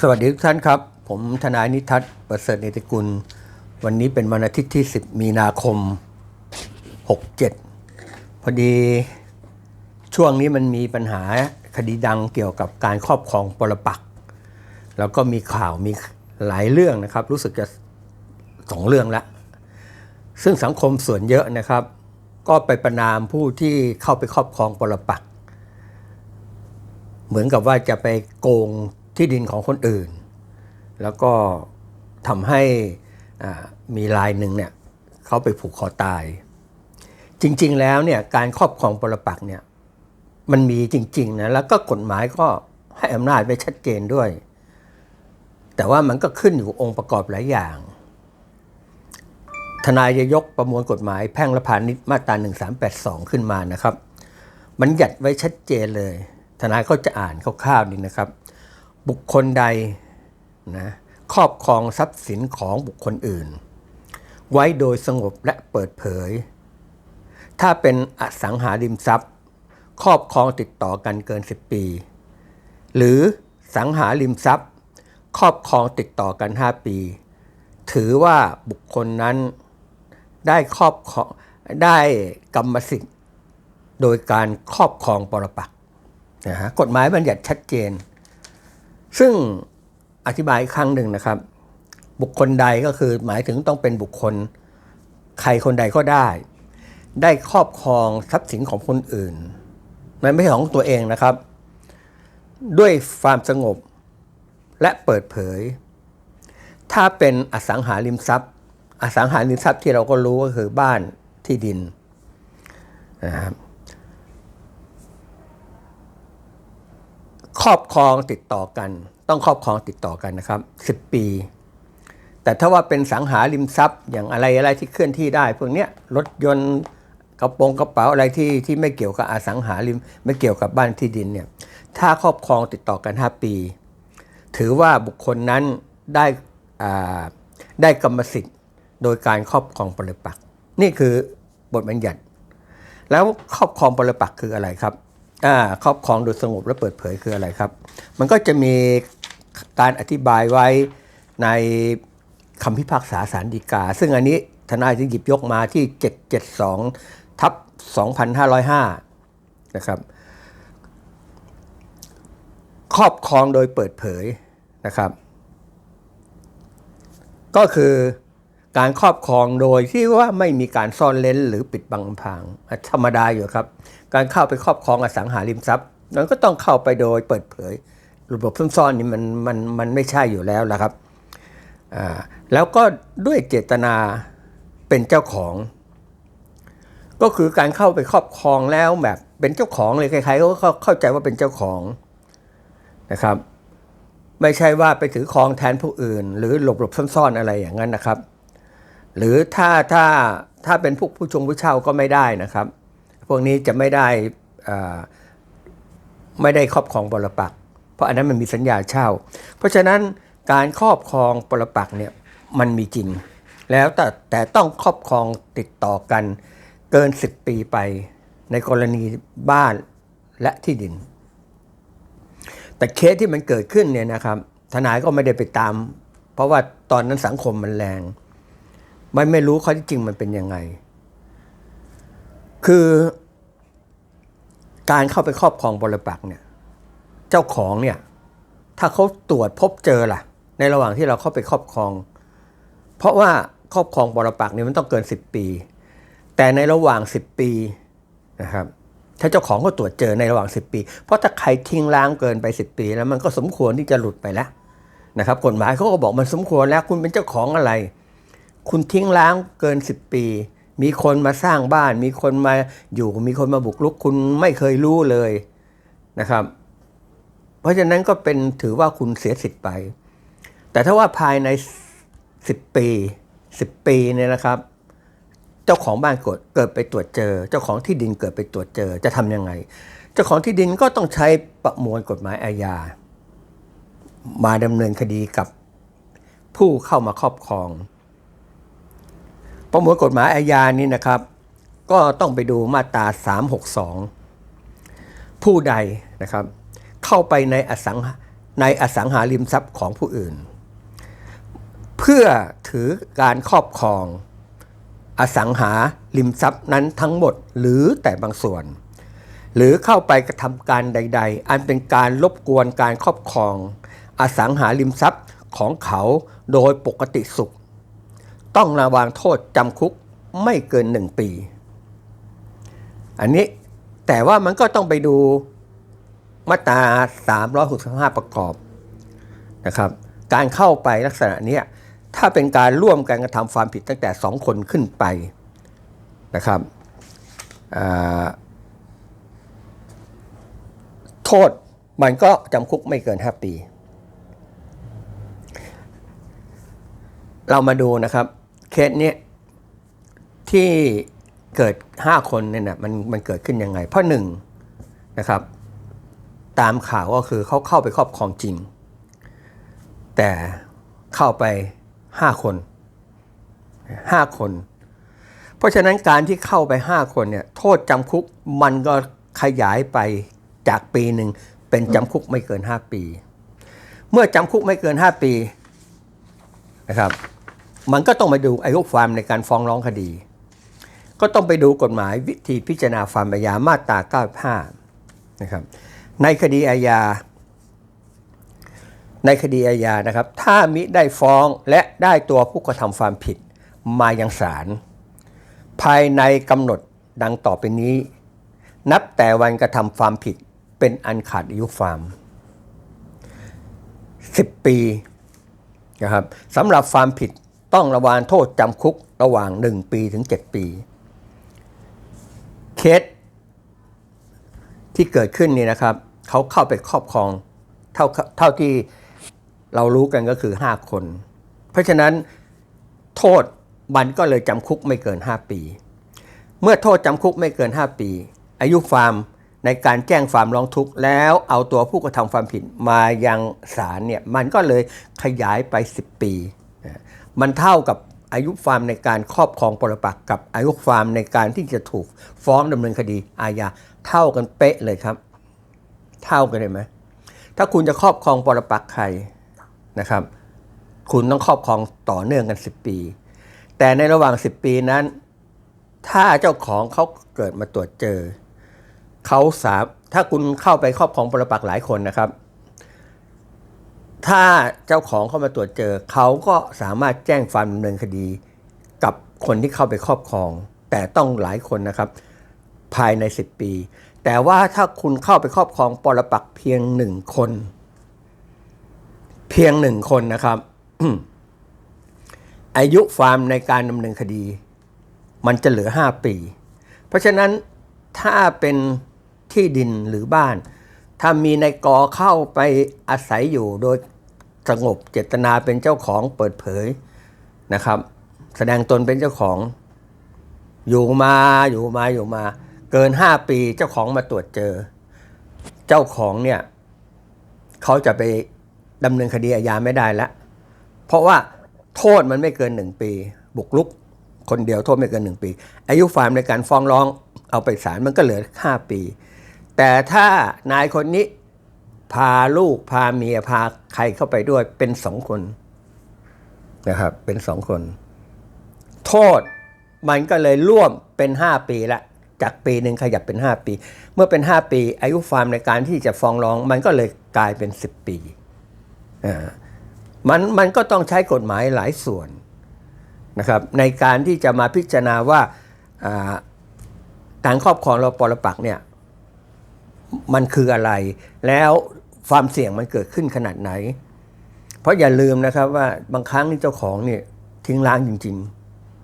สวัสดีทุกท่านครับ ผมทนายนิทัศน์ประเสริฐเนติกุล วันนี้เป็นวันอาทิตย์ที่ 10 มีนาคม 67 พอดีช่วงนี้มันมีปัญหาคดีดังเกี่ยวกับการครอบครองปรปักษ์แล้วก็มีข่าวมีหลายเรื่องนะครับ รู้สึกจะสองเรื่องละ ซึ่งสังคมส่วนเยอะนะครับ ก็ไปประนามผู้ที่เข้าไปครอบครองปรปักษ์เหมือนกับว่าจะไปโกง ที่ดินของคนอื่น แล้วก็ทำให้มีรายหนึ่งเนี่ยเขาไปผูกคอตาย จริงๆแล้วเนี่ยการครอบครองปรปักเนี่ยมันมีจริงๆนะแล้วก็กฎหมายก็ให้อำนาจไว้ชัดเจนด้วย แต่ว่ามันก็ขึ้นอยู่องค์ประกอบหลายอย่าง ทนายจะยกประมวลกฎหมายแพ่งและพาณิชย์มาตรา1382 ขึ้นมานะครับ มันหยัดไว้ชัดเจนเลย ทนายก็จะอ่านคร่าวๆนี่นะครับ บุคคลใดนะครอบครองทรัพย์สินของบุคคลอื่น ไว้โดยสงบและเปิดเผย ถ้าเป็นอสังหาริมทรัพย์ ครอบครองติดต่อกันเกิน 10 ปี หรือสังหาริมทรัพย์ ครอบครองติดต่อกัน 5 ปี ถือว่าบุคคลนั้นได้ครอบครองได้กรรมสิทธิ์ โดยการครอบครองปรปักนะฮะกฎหมายบัญญัติชัดเจน ซึ่งอธิบายอีกครั้งหนึ่งนะครับ บุคคลใดก็คือหมายถึงต้องเป็นบุคคลใครคนใดก็ได้ ได้ครอบครองทรัพย์สินของคนอื่นมันไม่ใช่ของตัวเองนะครับ ด้วยความสงบและเปิดเผย ถ้าเป็นอสังหาริมทรัพย์ อสังหาริมทรัพย์ที่เราก็รู้ก็คือบ้านที่ดินนะครับ ครอบครองติดต่อกัน ต้องครอบครองติดต่อกันนะครับ 10 ปี แต่ถ้าว่าเป็นสังหาริมทรัพย์ อย่างอะไรอะไรที่เคลื่อนที่ได้พวกเนี้ยรถยนต์กระโปรงกระเป๋าอะไรที่ที่ไม่เกี่ยวกับอสังหาริมไม่เกี่ยวกับบ้านที่ดินเนี่ยถ้าครอบครองติดต่อกัน 5 ปี ถือว่าบุคคลนั้นได้ได้กรรมสิทธิ์โดยการครอบครองปรปัก นี่คือบทบัญญัติ แล้วครอบครองปรปักคืออะไรครับ อ่าครอบครองโดยสงบและเปิดเผยคืออะไรครับ มันก็จะมีการอธิบายไว้ในคำพิพากษาสารดีกา ซึ่งอันนี้ทนายจะหยิบยกมาที่ 772 ทับ 2505 นะครับ ครอบครองโดยเปิดเผยนะครับ ก็คือ การครอบครองโดยที่ว่าไม่มีการซ่อนเล้นหรือปิดบังพรางธรรมดาอยู่ครับ การเข้าไปครอบครองอสังหาริมทรัพย์มันก็ต้องเข้าไปโดยเปิดเผย ระบบซ่อนๆนี่มันมันมันไม่ใช่อยู่แล้วละครับอ่าแล้วก็ด้วยเจตนาเป็นเจ้าของ ก็คือการเข้าไปครอบครองแล้วแบบเป็นเจ้าของเลยใครๆก็เขาเข้าใจว่าเป็นเจ้าของนะครับ ไม่ใช่ว่าไปถือครองแทนผู้อื่น หรือหลบหลบซ่อนๆอะไรอย่างนั้นนะครับ หรือถ้าถ้าถ้าเป็นพวกผู้ชงผู้เช่าก็ไม่ได้นะครับ พวกนี้จะไม่ได้ไม่ได้ครอบครองปรปัก เพราะอันนั้นมันมีสัญญาเช่า เพราะฉะนั้นการครอบครองปรปักเนี่ยมันมีจริง แล้วแต่แต่ต้องครอบครองติดต่อกันเกิน 10 ปีไปในกรณีบ้านและที่ดิน แต่เคสที่มันเกิดขึ้นเนี่ยนะครับทนายก็ไม่ได้ไปตาม เพราะว่าตอนนั้นสังคมมันแรง ไม่ไม่รู้ข้อที่จริงมันเป็นยังไง คือ การเข้าไปครอบครองปรปักเนี่ย เจ้าของเนี่ย ถ้าเขาตรวจพบเจอล่ะ ในระหว่างที่เราเข้าไปครอบครอง เพราะว่าครอบครองปรปักเนี่ยมันต้องเกิน 10 ปี แต่ในระหว่าง 10 ปีนะครับถ้าเจ้าของก็ตรวจเจอในระหว่าง 10 ปี เพราะถ้าใครทิ้งล้างเกินไป 10 ปีแล้วมันก็สมควรที่จะหลุดไปแล้วนะครับกฎหมายเขาก็บอกมันสมควรแล้วคุณเป็นเจ้าของอะไร คุณทิ้งล้างเกิน 10 ปี มีคนมาสร้างบ้าน มีคนมาอยู่ มีคนมาบุกรุก คุณไม่เคยรู้เลยนะครับ เพราะฉะนั้นก็เป็นถือว่าคุณเสียสิทธิ์ไป แต่ถ้าว่าภายใน 10 ปี 10 ปีเนี่ยนะครับ เจ้าของบ้านเกิดเกิดไปตรวจเจอ เจ้าของที่ดินเกิดไปตรวจเจอ จะทำยังไง เจ้าของที่ดินก็ต้องใช้ประมวลกฎหมายอาญา มาดำเนินคดีกับผู้เข้ามาครอบครอง ประมวลกฎหมายอาญานี้นะครับ ก็ต้องไปดูมาตรา 362 ผู้ใดนะครับ เข้าไปในอสังหาในอสังหาริมทรัพย์ของผู้อื่น เพื่อถือการครอบครอง อสังหาริมทรัพย์นั้นทั้งหมดหรือแต่บางส่วน หรือเข้าไปกระทำการใด ๆ อันเป็นการรบกวนการครอบครอง อสังหาริมทรัพย์ของเขาโดยปกติสุข ต้องระวางโทษจำคุกไม่เกินหนึ่งปี อันนี้แต่ว่ามันก็ต้องไปดูมาตรา365 ประกอบนะครับ การเข้าไปลักษณะนี้ถ้าเป็นการร่วมกันกระทำความผิดตั้งแต่สองคนขึ้นไปนะครับโทษมันก็จำคุกไม่เกิน 5 ปี เรามาดูนะครับ เคสเนี้ยที่เกิด 5 คนเนี่ยนะมันมันเกิดขึ้นยังไง เพราะหนึ่งนะครับ ตามข่าวก็คือเขาเข้าไปครอบครองจริง แต่เข้าไป 5 คน 5 คน เพราะฉะนั้นการที่เข้าไป 5 คนเนี่ยโทษจำคุกมันก็ขยายไปจากปีหนึ่งเป็นจำคุกไม่เกิน 5 ปี เมื่อจำคุกไม่เกิน 5 ปีนะครับ มันก็ต้องมาดูอายุความในการฟ้องร้องคดี ก็ต้องไปดูกฎหมายวิธีพิจารณาความอาญามาตรา 95 นะครับ ในคดีอาญา ในคดีอาญานะครับ ถ้ามิได้ฟ้องและได้ตัวผู้กระทำความผิดมายังศาลภายในกำหนดดังต่อไปนี้ นับแต่วันกระทำความผิดเป็นอันขาดอายุความ10 ปีนะครับสำหรับความผิด ต้องระวางโทษจำคุกระหว่าง 1 ปีถึง 7 ปี เคสที่เกิดขึ้นนี่นะครับ เขาเข้าไปครอบครองเท่าเท่าที่เรารู้กันก็คือ 5 คน เพราะฉะนั้นโทษมันก็เลยจำคุกไม่เกิน 5 ปี เมื่อโทษจำคุกไม่เกิน 5 ปี อายุความในการแจ้งความร้องทุกข์แล้วเอาตัวผู้กระทำความผิดมายังศาลเนี่ยมันก็เลยขยายไป 10 ปี มันเท่ากับอายุความในการครอบครองปรปักษ์กับอายุความในการที่จะถูกฟ้องดำเนินคดีอาญาเท่ากันเป๊ะเลยครับ เท่ากันเลยไหมถ้าคุณจะครอบครองปรปักษ์ใครนะครับ คุณต้องครอบครองต่อเนื่องกัน 10 ปี แต่ในระหว่าง 10 ปีนั้น ถ้าเจ้าของเขาเกิดมาตรวจเจอเขาสาถ้าคุณเข้าไปครอบครองปรปักษ์หลายคนนะครับ ถ้าเจ้าของเข้ามาตรวจเจอ เขาก็สามารถแจ้งความดำเนินคดี กับคนที่เข้าไปครอบครอง แต่ต้องหลายคนนะครับ ภายใน 10 ปี แต่ว่าถ้าคุณเข้าไปครอบครองปรปักเพียงหนึ่งคน เพียงหนึ่งคนนะครับ อายุความในการดำเนินคดี มันจะเหลือ 5 ปี เพราะฉะนั้นถ้าเป็นที่ดินหรือบ้าน ถ้ามีในกอเข้าไปอาศัยอยู่โดย สงบเจตนาเป็นเจ้าของเปิดเผยนะครับ แสดงตนเป็นเจ้าของ อยู่มาอยู่มาอยู่มา เกิน 5 ปีเจ้าของมาตรวจเจอ เจ้าของเนี่ยเขาจะไปดำเนินคดีอาญาไม่ได้ล้วเพราะว่าโทษมันไม่เกินหนึ่งปี บุกลุกคนเดียวโทษไม่เกินหนึ่งปี อายุความในการฟ้องร้องเอาไปศาลมันก็เหลือห้าปี แต่ถ้านายคนนี้ พาลูกพาเมียพาใครเข้าไปด้วยเป็นสองคนนะครับ เป็นสองคน โทษมันก็เลยร่วมเป็นห้าปีละจากปีหนึ่งขยับเป็นห้าปี เมื่อเป็นห้าปี อายุความในการที่จะฟ้องร้อง มันก็เลยกลายเป็นสิบปีอ่ามันมันก็ต้องใช้กฎหมายหลายส่วนนะครับ ในการที่จะมาพิจารณาว่าอ่าการครอบครองเราปรปักเนี่ยมันคืออะไร แล้ว ความเสี่ยงมันเกิดขึ้นขนาดไหน เพราะอย่าลืมนะครับว่าบางครั้งนี่เจ้าของเนี่ยทิ้งร้างจริง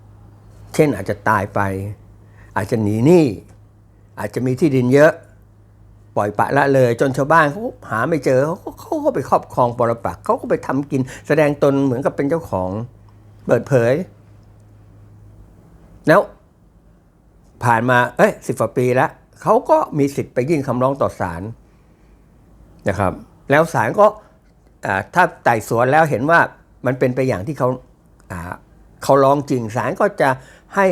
ๆ เช่นอาจจะตายไป อาจจะหนีหนี้อาจจะมีที่ดินเยอะปล่อยปะละเลยจนชาวบ้านเขาหาไม่เจอเขาเขาก็ไปครอบครองปรปักเขาก็ไปทำกิน แสดงตนเหมือนกับเป็นเจ้าของเปิดเผย แล้ว ผ่านมาเอ้ยสิบกว่าปีแล้วเขาก็มีสิทธิ์ไปยื่นคำร้องต่อศาล นะครับ แล้วศาลก็ถ้าไต่สวนแล้วเห็นว่ามันเป็นไปอย่างที่เขาเขาร้องจริงศาลก็จะให้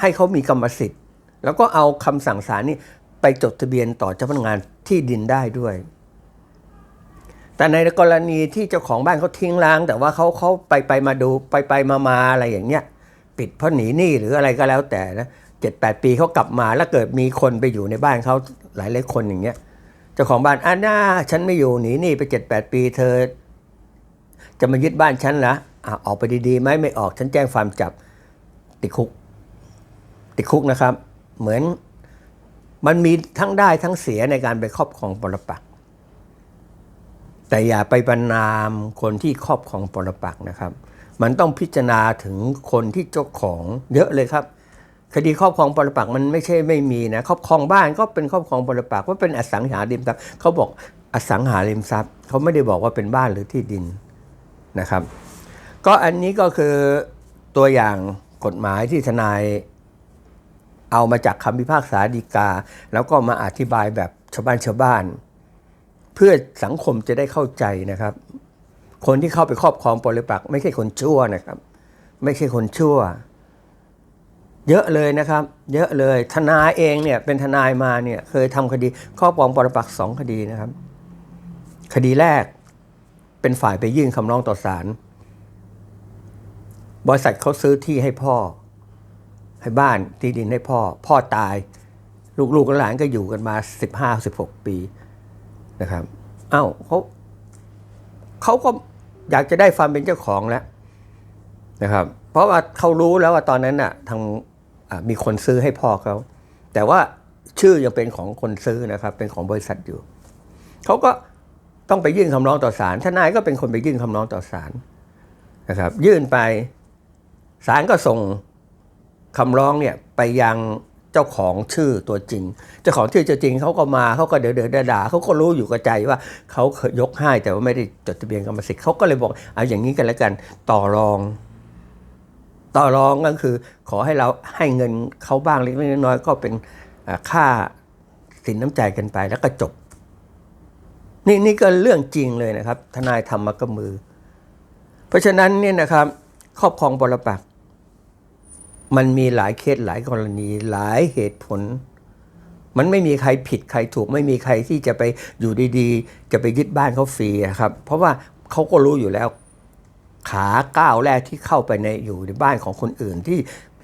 ให้เขามีกรรมสิทธิ์ แล้วก็เอาคำสั่งศาลนี่ไปจดทะเบียนต่อเจ้าพนักงานที่ดินได้ด้วย แต่ในกรณีที่เจ้าของบ้านเขาทิ้งร้าง แต่ว่าเขาเขาไปไปมาดูไปไปมามาอะไรอย่างเงี้ยปิดเพราะหนีหนี้หรืออะไรก็แล้วแต่นะเจ็ดแปดปีเขากลับมาแล้วเกิดมีคนไปอยู่ในบ้านเขาหลายหลายคนอย่างเงี้ย เจ้าของบ้านอ่าน่าฉันไม่อยู่หนีหนี้ไปเจ็ดแปดปีเธอ จะมายึดบ้านฉันเหรออะออกไปดีๆไหมไม่ออกฉันแจ้งความจับติดคุก ติดคุกนะครับ เหมือนมันมีทั้งได้ทั้งเสียในการไปครอบครองปรปักษ์แต่อย่าไปประนามคนที่ครอบครองปรปักษ์นะครับ มันต้องพิจารณาถึงคนที่เจ้าของเยอะเลยครับ คดีครอบครองปรปักมันไม่ใช่ไม่มีนะครอบครองบ้านก็เป็นครอบครองปรปักว่าเป็นอสังหาริมทรัพย์เขาบอกอสังหาริมทรัพย์เขาไม่ได้บอกว่าเป็นบ้านหรือที่ดินนะครับ ก็อันนี้ก็คือตัวอย่างกฎหมายที่ทนายเอามาจากคำพิพากษาฎีกา แล้วก็มาอธิบายแบบชาวบ้านชาวบ้าน เพื่อสังคมจะได้เข้าใจนะครับ คนที่เข้าไปครอบครองปรปัก ไม่ใช่คนชั่วนะครับ ไม่ใช่คนชั่ว เยอะเลยนะครับ เยอะเลยทนายเองเนี่ยเป็นทนายมาเนี่ยเคยทำคดีครอบครองปรปักษ์สองคดีนะครับ คดีแรกเป็นฝ่ายไปยื่นคำร้องต่อศาลบริษัทเขาซื้อที่ให้พ่อ ให้บ้านที่ดินให้พ่อ พ่อตาย ลูกๆหลานก็อยู่กันมาสิบห้าสิบหกปีนะครับ เอ้าเขาเขาก็อยากจะได้ความเป็นเจ้าของแล้วนะครับ เพราะว่าเขารู้แล้วว่าตอนนั้นน่ะ ทาง มีคนซื้อให้พ่อเขา แต่ว่าชื่อยังเป็นของคนซื้อนะครับ เป็นของบริษัทอยู่เขาก็ต้องไปยื่นคำร้องต่อศาลทนายก็เป็นคนไปยื่นคำร้องต่อศาลนะครับ ยื่นไปศาลก็ส่งคำร้องเนี่ยไปยังเจ้าของชื่อตัวจริง เจ้าของชื่อตัวจริงเขาก็มาเขาก็เดือดเดือดด่าเขาก็รู้อยู่กับใจว่าเขายยกให้แต่ว่าไม่ได้จดทะเบียนกรรมสิทธิ์เขาก็เลยบอกเอาอย่างนี้กันแล้วกันต่อรอง ต่อรองก็คือขอให้เราให้เงินเขาบ้างเล็กน้อยก็เป็นค่าสินน้ำใจกันไปแล้วก็จบ นี่นี่ก็เรื่องจริงเลยนะครับ ทนายทำมากับมือ เพราะฉะนั้นเนี่ยนะครับ ครอบครองปรปักมันมีหลายเคสหลายกรณีหลายเหตุผล มันไม่มีใครผิดใครถูก ไม่มีใครที่จะไปอยู่ดีๆ จะไปยึดบ้านเขาฟรีครับ เพราะว่าเขาก็รู้อยู่แล้ว ขาก้าวแรกที่เข้าไปในอยู่ในบ้านของคนอื่นที่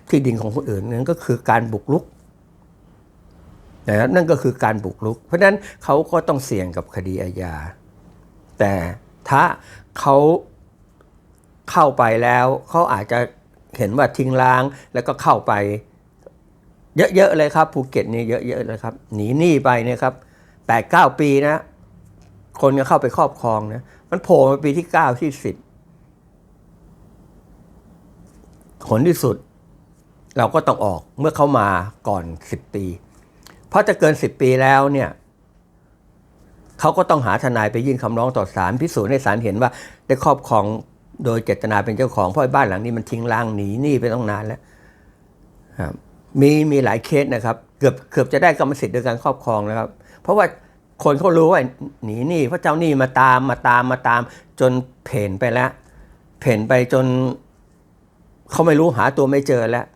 ที่ดินของคนอื่นนั่นก็คือการบุกรุกนะครับนั่นก็คือการบุกรุก เพราะฉะนั้นเขาก็ต้องเสี่ยงกับคดีอาญา แต่ถ้าเขาเข้าไปแล้วเขาอาจจะเห็นว่าทิ้งร้างแล้วก็เข้าไป เยอะๆเลยครับภูเก็ตนี่เยอะๆเลยครับหนีหนี้ไปเนี่ยครับแปดเก้าปีนะ คนก็เข้าไปครอบครองนะมันโผล่มาปีที่เก้าที่สิบ ผลที่สุด เราก็ต้องออกเมื่อเขามาก่อนสิบปี เพราะจะเกินสิบปีแล้วเนี่ยเขาก็ต้องหาทนายไปยื่นคำร้องต่อศาลพิสูจน์ให้ศาลเห็นว่า ได้ครอบครองโดยเจตนาเป็นเจ้าของเพราะบ้านหลังนี้มันทิ้งร้างหนีหนี้ไปต้องนานแล้วมีมีหลายเคสนะครับ เกือบเกือบจะได้กรรมสิทธิ์โดยการครอบครองนะครับ เพราะว่าคนเขารู้ว่าหนีหนี้เพราะเจ้าหนี้มาตามมาตามมาตาม จนเพ่นไปแล้ว เพ่นไปจน เขาไม่รู้หาตัวไม่เจอแล้ว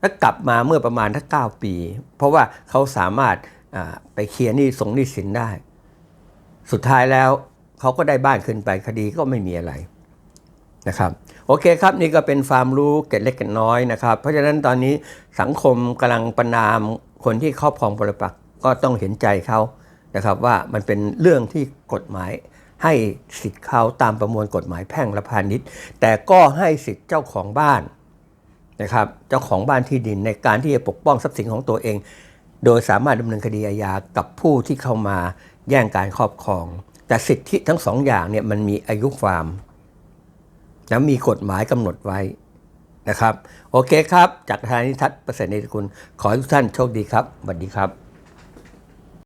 แล้วกลับมาเมื่อประมาณทั้งเก้าปี เพราะว่าเขาสามารถไปเคลียร์หนี้สงหนี้สินได้ สุดท้ายแล้วเขาก็ได้บ้านขึ้นไปคดีก็ไม่มีอะไรนะครับโอเคครับนี่ก็เป็นความรู้เกร็ดเล็กเกร็ดน้อยนะครับ เพราะฉะนั้นตอนนี้สังคมกำลังประนามคนที่ครอบครองปรปักษ์ก็ต้องเห็นใจเขานะครับว่ามันเป็นเรื่องที่กฎหมาย ให้สิทธิ์เขาตามประมวลกฎหมายแพ่งและพาณิชย์ แต่ก็ให้สิทธิ์เจ้าของบ้านนะครับเจ้าของบ้านที่ดินในการที่จะปกป้องทรัพย์สินของตัวเอง โดยสามารถดำเนินคดีอาญากับผู้ที่เข้ามาแย่งการครอบครอง แต่สิทธิทั้งสองอย่างเนี่ยมันมีอายุความและมีกฎหมายกำหนดไว้นะครับ โอเคครับ จากทางนิทัศน์ประเสริฐในกุลขอให้ทุกท่านโชคดีครับสวัสดีครับ